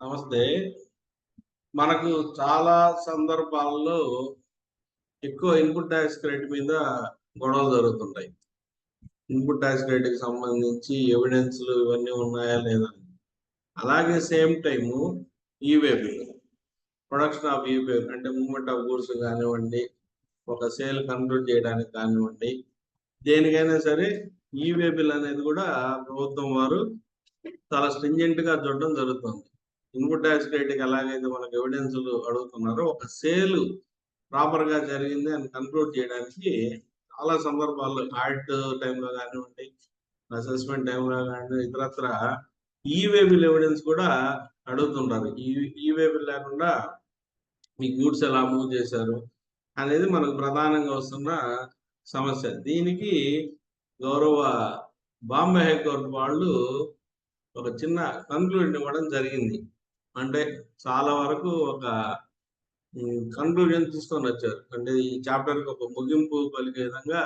నమస్తే. మనకు చాలా సందర్భాల్లో ఎక్కువ ఇన్పుట్ ట్యాక్స్ క్రెడిట్ మీద గొడవలు జరుగుతుంటాయి. ఇన్పుట్ ట్యాక్స్ క్రెడిట్కి సంబంధించి ఎవిడెన్స్లు ఇవన్నీ ఉన్నాయా లేదా? అలాగే same time e way bill. Production of e way అంటే మూమెంట్ ఆఫ్ గూడ్స్ కానివ్వండి ఒక సేల్ కంట్రోల్ చేయడానికి కానివ్వండి దేనికైనా సరే ఈవే బిల్ అనేది కూడా ప్రభుత్వం వారు చాలా స్ట్రింజెంట్గా చూడడం జరుగుతుంది. ఇన్పుట్ ట్యాక్స్ క్రెడిట్ ఎలాగైతే మనకు ఎవిడెన్స్ అడుగుతున్నారో ఒక సేల్ ప్రాపర్గా జరిగింది అని కన్క్లూడ్ చేయడానికి చాలా సందర్భాల్లో ఆడిట్ టైంలో కానివ్వండి అసెస్మెంట్ టైంలో కానివ్వండి ఇతరత్ర ఈవే బిల్ ఎవిడెన్స్ కూడా అడుగుతుంటారు ఈ ఈవెబిల్ లేకుండా మీ గూడ్స్ ఎలా మూవ్ చేశారు అనేది మనకు ప్రధానంగా వస్తున్న సమస్య. దీనికి గౌరవ బాంబే హైకోర్టు వాళ్ళు ఒక చిన్న కన్క్లూడ్ ఇవ్వడం జరిగింది. అంటే చాలా వరకు ఒక కన్క్లూజన్ తీసుకొని వచ్చారు. అంటే ఈ చాప్టర్ ఒక ముగింపు పలికే విధంగా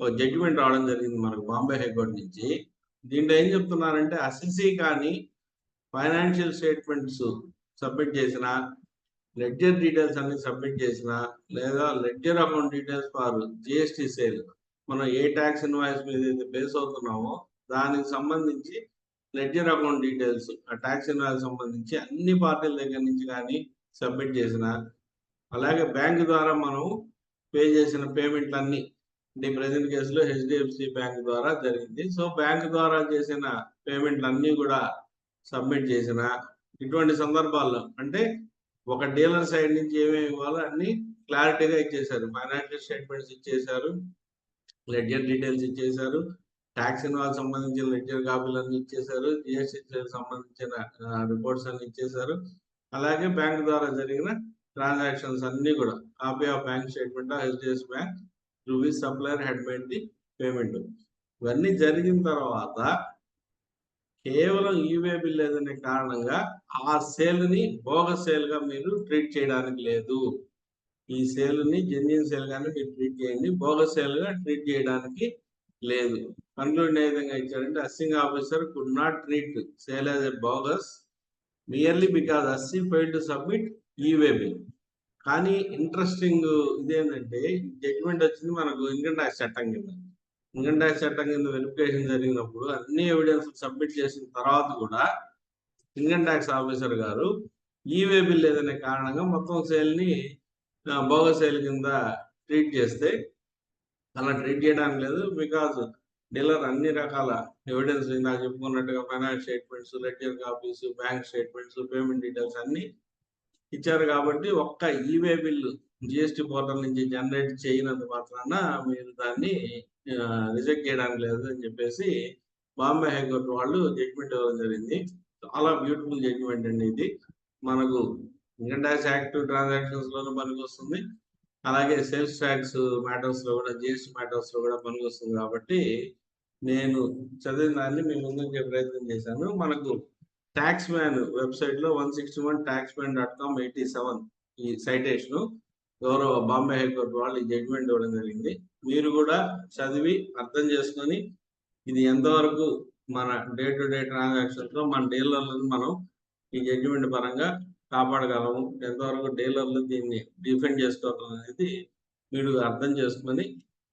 ఒక జడ్జిమెంట్ రావడం జరిగింది మనకు బాంబే హైకోర్టు నుంచి. దీంట్లో ఏం చెప్తున్నారంటే అసెసీ కానీ ఫైనాన్షియల్ స్టేట్మెంట్స్ సబ్మిట్ చేసిన లెడ్జర్ డీటెయిల్స్ అన్ని సబ్మిట్ చేసిన లేదా ledger account details for GST sale మనం ఏ ట్యాక్స్ ఇన్వాయిస్ మీద అయితే బేస్ అవుతున్నామో దానికి సంబంధించి లెడ్జర్ అకౌంట్ డీటెయిల్స్ ఆ ట్యాక్స్ ఇన్వాయిస్ సంబంధించి అన్ని పార్టీల దగ్గర నుంచి కానీ సబ్మిట్ చేసిన అలాగే బ్యాంక్ ద్వారా మనం పే చేసిన పేమెంట్లు అన్ని అంటే ప్రజెంట్ కేసులో హెచ్డిఎఫ్సి బ్యాంక్ ద్వారా జరిగింది. సో బ్యాంక్ ద్వారా చేసిన పేమెంట్లు అన్ని కూడా సబ్మిట్ చేసిన ఇటువంటి సందర్భాల్లో అంటే ఒక డీలర్ సైడ్ నుంచి ఏమేమి ఇవ్వాలో అన్ని క్లారిటీగా ఇచ్చేశారు. ఫైనాన్షియల్ స్టేట్మెంట్స్ ఇచ్చేశారు లెడ్జర్ డీటెయిల్స్ ఇచ్చేశారు ట్యాక్స్ ఇన్వాల్ సంబంధించిన లెడ్జర్ కాపీలు అన్ని ఇచ్చేశారు. జిఎస్టీ సంబంధించిన రిపోర్ట్స్ అన్ని ఇచ్చేశారు. అలాగే బ్యాంక్ ద్వారా జరిగిన ట్రాన్సాక్షన్స్ అన్ని కూడా copy of bank statement HDF bank rupees supplier had made the payment ఇవన్నీ జరిగిన తర్వాత కేవలం ఈవే బిల్ లేదనే కారణంగా ఆ సేల్ని భోగ సేల్గా మీరు ట్రీట్ చేయడానికి లేదు. ఈ సేల్ని జెన్యున్ సేల్ గానే మీరు ట్రీట్ చేయండి. భోగ సేల్గా ట్రీట్ చేయడానికి లేదు. కన్క్లూజన్ ఏ విధంగా ఇచ్చారంటే assessing officer could not treat sale as a bogus merely because assessee fail to submit e way bill కానీ ఇంట్రెస్టింగ్ ఇదేంటంటే జడ్జిమెంట్ వచ్చింది మనకు ఇన్కమ్ ట్యాక్స్ చట్టం కింద. ఇన్కమ్ ట్యాక్స్ చట్టం కింద వెరిఫికేషన్ జరిగినప్పుడు అన్ని ఎవిడెన్స్ సబ్మిట్ చేసిన తర్వాత కూడా ఇన్కమ్ ట్యాక్స్ ఆఫీసర్ గారు ఈవే బిల్ ఏదనే కారణంగా మొత్తం సేల్ని బోగ సేల్ కింద ట్రీట్ చేస్తే అలా ట్రీట్ చేయడానికి లేదు బికాజ్ డీలర్ అన్ని రకాల ఎవిడెన్స్ నాకు చెప్పుకున్నట్టుగా finance statements letter copies bank statements payment details అన్ని ఇచ్చారు కాబట్టి ఒక్క e way bill GST portal నుంచి జనరేట్ చేయనంత మాత్రాన మీరు దాన్ని రిజెక్ట్ చేయడానికి లేదు అని చెప్పేసి బాంబే హైకోర్టు వాళ్ళు జడ్జిమెంట్ ఇవ్వడం జరిగింది. చాలా బ్యూటిఫుల్ జడ్జిమెంట్ అండి ఇది. మనకు ఇన్కమ్ ట్యాక్స్ యాక్టివ్ ట్రాన్సాక్షన్స్ లోనూ పనికి వస్తుంది అలాగే సేల్స్ ట్యాక్స్ మ్యాటర్స్లో కూడా జిఎస్టీ మ్యాటర్స్లో కూడా పనికి వస్తుంది కాబట్టి నేను చదివిన దాన్ని మీ ముందుకే ప్రయత్నం చేశాను. మనకు ట్యాక్స్ మ్యాన్ వెబ్సైట్లో one sixty one tax man dot com eighty seven ఈ సైటేషన్ గౌరవ బాంబే హైకోర్టు వాళ్ళు ఈ జడ్జిమెంట్ ఇవ్వడం జరిగింది. మీరు కూడా చదివి అర్థం చేసుకొని ఇది ఎంతవరకు మన డే టు డే ట్రాన్సాక్షన్స్లో మన డీలర్లను మనం ఈ జడ్జిమెంట్ పరంగా కాపాడగలము ఎంతవరకు డీలర్లు దీన్ని డిఫెండ్ చేసుకోగలం అనేది మీరు అర్థం చేసుకొని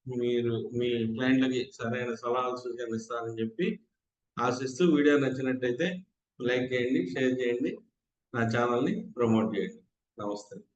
మీరు మీ క్లయింట్లకి సరైన సలహాలు సూచనలు ఇస్తారని చెప్పి ఆశిస్తూ వీడియో నచ్చినట్టయితే లైక్ చేయండి షేర్ చేయండి నా ఛానల్ని ప్రమోట్ చేయండి. నమస్తే.